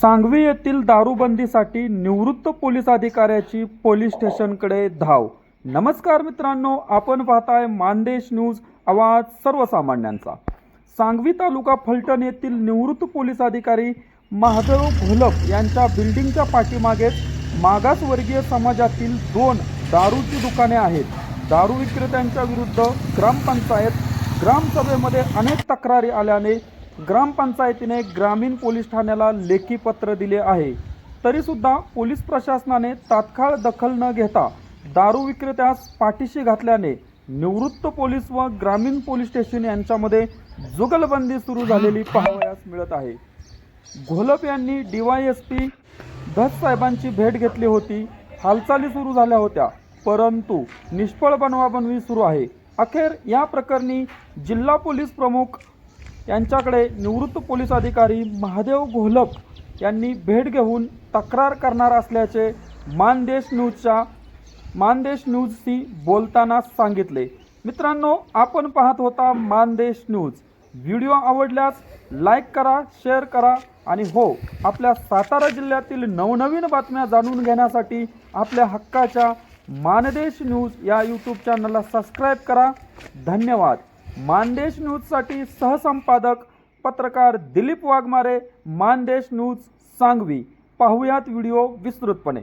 सांगवी येथील दारूबंदीसाठी निवृत्त पोलीस अधिकाऱ्याची पोलीस स्टेशनकडे धाव. नमस्कार मित्रांनो आपण पाहताय मानदेश न्यूज आवाज सर्वसामान्यांचा. सांगवी तालुका फलटण येथील निवृत्त पोलीस अधिकारी महादेव घोलप यांच्या बिल्डिंगच्या पाठीमागेच मागासवर्गीय समाजातील दोन दारूची दुकाने आहेत. दारू विक्रेत्यांच्या विरुद्ध ग्रामपंचायत ग्रामसभेमध्ये अनेक तक्रारी आल्याने ग्रामपंचायतीने ग्रामीण पोलीस ठाण्याला लेखी पत्र दिले आहे. तरीसुद्धा पोलीस प्रशासनाने तात्काळ दखल न घेता दारू विक्रेत्यास पाठीशी घातल्याने निवृत्त पोलीस व ग्रामीण पोलीस स्टेशन यांच्यामध्ये जुगलबंदी सुरू झालेली पाहावयास मिळत आहे. घोलप यांनी डीवायएसपी धस साहेबांची भेट घेतली होती. हालचाली सुरू झाल्या होत्या. परंतु निष्फळ बनवाबनवी सुरू आहे. अखेर या प्रकरणी जिल्हा पोलीस प्रमुख यांच्याकडे निवृत्त पोलीस अधिकारी महादेव घोलप यांनी भेट घेऊन तक्रार करणार असल्याचे मानदेश न्यूजच्या मानदेश न्यूजशी बोलताना सांगितले. मित्रांनो आपण पाहत होता मानदेश न्यूज. व्हिडिओ आवडल्यास लाईक करा शेअर करा आणि हो आपल्या सातारा जिल्ह्यातील नवनवीन बातम्या जाणून घेण्यासाठी आपल्या हक्काच्या मानदेश न्यूज या यूट्यूब चॅनलला सबस्क्राईब करा. धन्यवाद. मानदेश न्यूजसाठी सहसंपादक पत्रकार दिलीप वाघमारे मानदेश न्यूज सांगवी. पाहुयात व्हिडिओ विस्तृतपणे.